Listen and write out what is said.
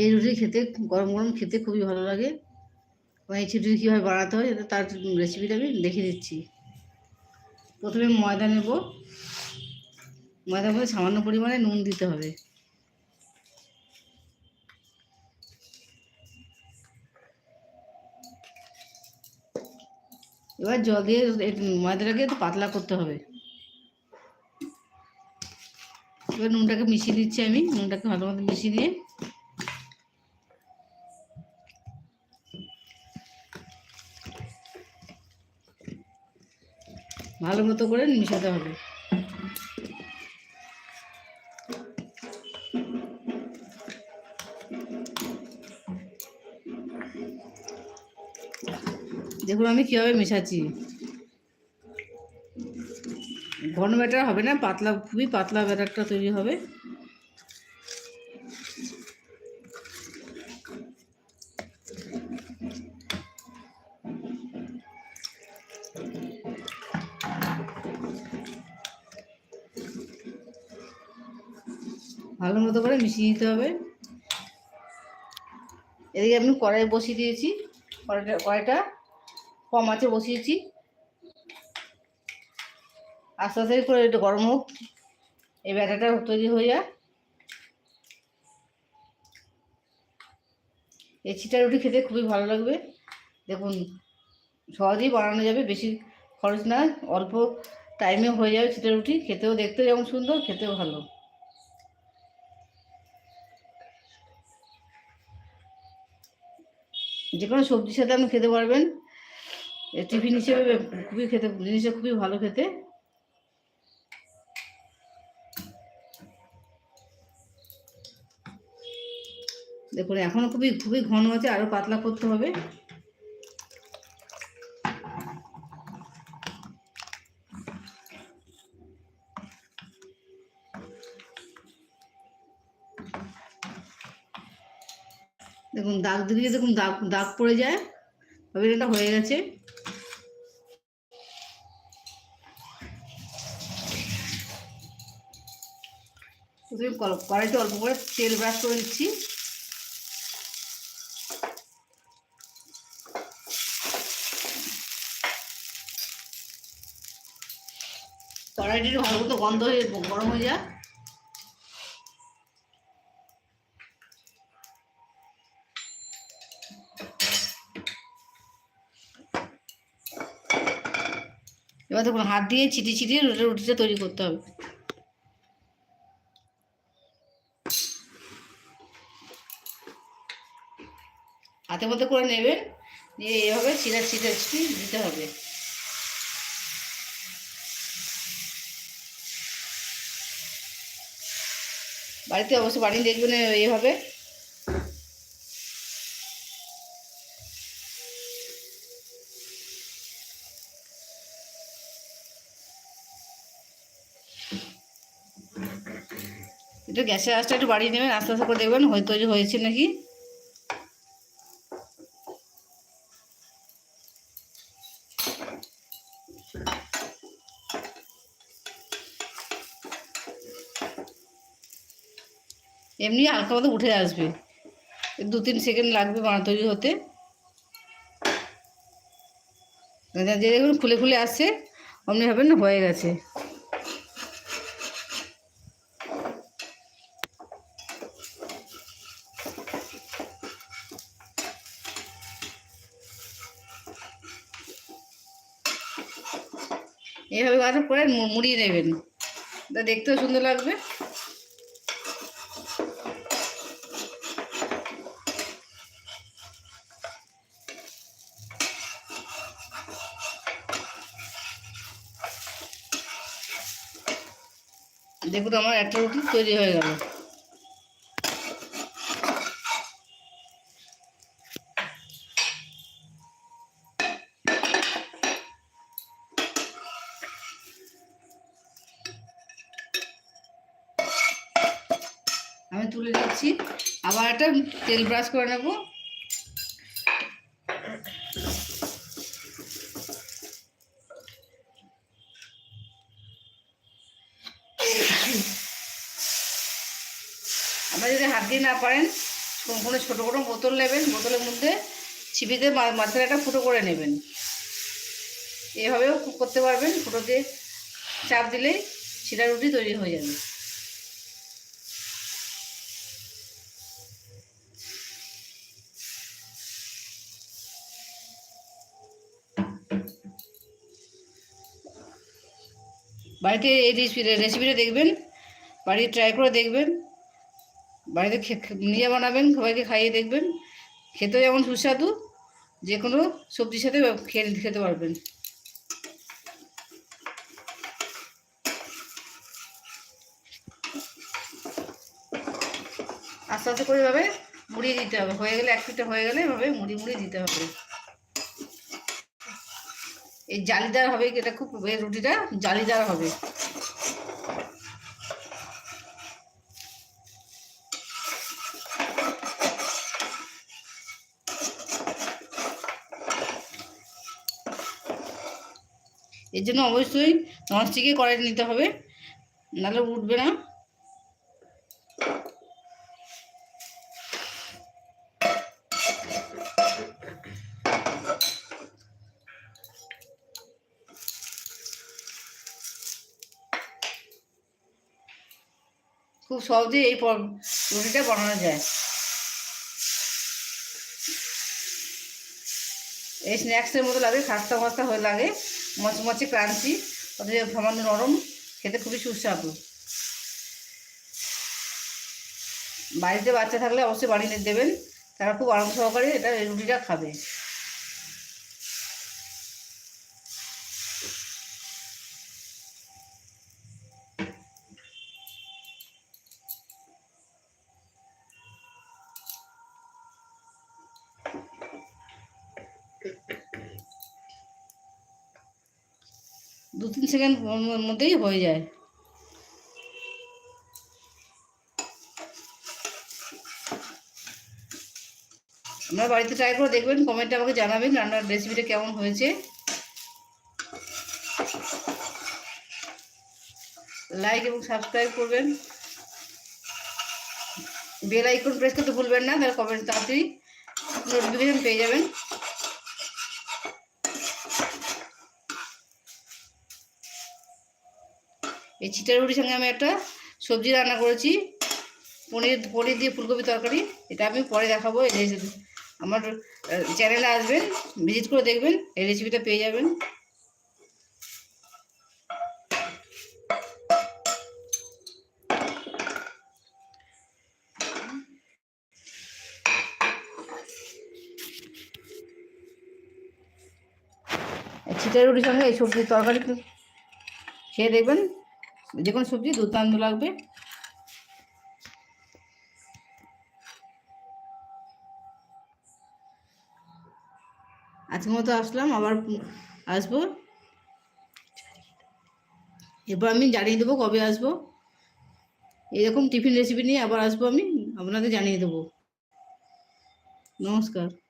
এই রুটি খেতে, গরম গরম খেতে খুবই ভালো লাগে। এবং এই রুটি কীভাবে বানাতে হয় তার রেসিপিটা আমি দেখে দিচ্ছি। প্রথমে ময়দা নেব। ময়দার মধ্যে সামান্য পরিমাণে নুন দিতে হবে। এবার জল দিয়ে ময়দাটাকে একটু পাতলা করতে হবে। এবার নুনটাকে মিশিয়ে দিচ্ছি আমি। নুনটাকে ভালো মতো মিশিয়ে নিয়ে ভালো মতো করে মিশাতে হবে। দেখুন আমি কীভাবে মেশাচ্ছি। ঘন ব্যাটার হবে না, পাতলা, খুবই পাতলা ব্যাটারটা তৈরি হবে। ভালো মতো করে মিশিয়ে দিতে হবে। এদিকে আমি কড়াই বসিয়ে দিয়েছি। কড়াইটা কড়াইটা কম আছে বসিয়েছি। আস্তে আস্তে করে একটু গরম হোক। এই ব্যাটাটা তৈরি হয়ে যায় এই চিটা রুটি খেতে খুবই ভালো লাগবে। দেখুন, সহজেই বানানো যাবে, বেশি খরচ না অল্প টাইমে হয়ে যাবে চিটা রুটি। খেতেও দেখতে যেমন সুন্দর, খেতেও ভালো। যে কোনো সবজির সাথে আপনি খেতে পারবেন। টিফিন হিসেবে খুবই খেতে, জিনিসটা খুবই ভালো খেতে। দেখুন এখনও খুবই খুবই ঘন আছে আরও পাতলা করতে হবে। দেখুন দাগ দিলে দেখুন দাগ দাগ পড়ে যায়। তবে এটা হয়ে গেছে। প্রথমে কড়াইতে অল্প করে তেল ব্রাশ করে দিচ্ছি কড়াইটি ভালো মতো গন্ধ হয়ে গরম হয়ে যায় এবার দেখুন হাত দিয়ে ছিটিয়ে ছিটিয়ে রুটি রুটিটা তৈরি করতে হবে। হাতের মধ্যে করে নেবেন দিয়ে এভাবে ছিটা ছিটা ছিটি দিতে হবে। বাড়িতে অবশ্য বানিয়ে দেখবেন এইভাবে একটু গ্যাসের আঁচটা একটু বাড়িয়ে নেবেন আস্তে আস্তে করে দেখবেন হয়তো তৈরি হয়েছে নাকি। এমনি হালকা মতো উঠে আসবে। দু তিন সেকেন্ড লাগবে বানা তৈরি হতে। যে দেখুন খুলে খুলে আসছে, অমনি হবে না হয়ে গেছে। এইভাবে গাছ করে মুড়িয়ে নেবেন। দেখতেও সুন্দর লাগবে। দেখুন আমার একটা রুটি তৈরি হয়ে গেল। তুলে দিচ্ছি আবার একটা তেল ব্রাশ করে নেব। আপনারা যদি হাত দিয়ে না পারেন কোনো ছোটো কোনো বোতল নেবেন। বোতলের মধ্যে ছিপিতে মা- মাঝখানে একটা ফুটো করে নেবেন। এভাবেও করতে পারবেন। ফুটো দিয়ে চাপ দিলেই সিরা রুটি তৈরি হয়ে যাবে। বাড়িতে এই রেসিপি রেসিপিটা দেখবেন, বাড়িতে ট্রাই করে দেখবেন, বাড়িতে নিজে বানাবেন, সবাইকে খাইয়ে দেখবেন, খেতেও যেমন সুস্বাদু যে কোনো সবজির সাথে খেয়ে খেতে পারবেন। আস্তে আস্তে করে এভাবে মুড়িয়ে দিতে হবে, হয়ে গেলে এক পিঠটা হয়ে গেলে এভাবে মুড়ি মুড়িয়ে দিতে হবে। এই জালিদার হবে, এটা খুব এই রুটিটা, জালিদার হবে। এর জন্য অবশ্যই ননস্টিকে কড়াই নিতে হবে, নাহলে উঠবে না। খুব সহজে এই রুটিটা বানানো যায়। এই স্ন্যাক্সের মতো লাগে, খাস্তা খাস্তা হয়ে লাগে, মচমচে ক্রাঞ্চি অথচ সামান্য নরম, খেতে খুবই সুস্বাদু। বাড়িতে বাচ্চা থাকলে অবশ্যই বানিয়ে দেবেন, তারা খুব আরাম সহকারে এটা রুটিটা খাবে। দু তিন সেকেন্ড মধ্যেই হয়ে যায়। আপনারা বাড়িতে ট্রাই করে দেখবেন কমেন্টে আমাকে জানাবেন, রান্নার রেসিপিটা কেমন হয়েছে। লাইক এবং সাবস্ক্রাইব করবেন। বেল আইকন প্রেস করতে ভুলবেন না, তাহলে কমেন্ট তাড়াতাড়ি নোটিফিকেশন পেয়ে যাবেন। এই চিটা রুটির সঙ্গে আমি একটা সবজি রান্না করেছি। পনির পনির দিয়ে ফুলকপি তরকারি, এটা আমি পরে দেখাবো এই রেসিপি আমার চ্যানেলে আসবেন ভিজিট করে দেখবেন, এই রেসিপিটা পেয়ে যাবেন। এই চিটা রুটির সঙ্গে এই সবজির তরকারি খেয়ে দেখবেন। যে কোনো সবজি দুর্দান্ত লাগবে। আজকের মতো আসলাম, আবার আসব। এরপর আমি জানিয়ে দেবো কবে আসব। এরকম টিফিন রেসিপি নিয়ে আবার আসব আমি, আপনাদের জানিয়ে দেবো। নমস্কার।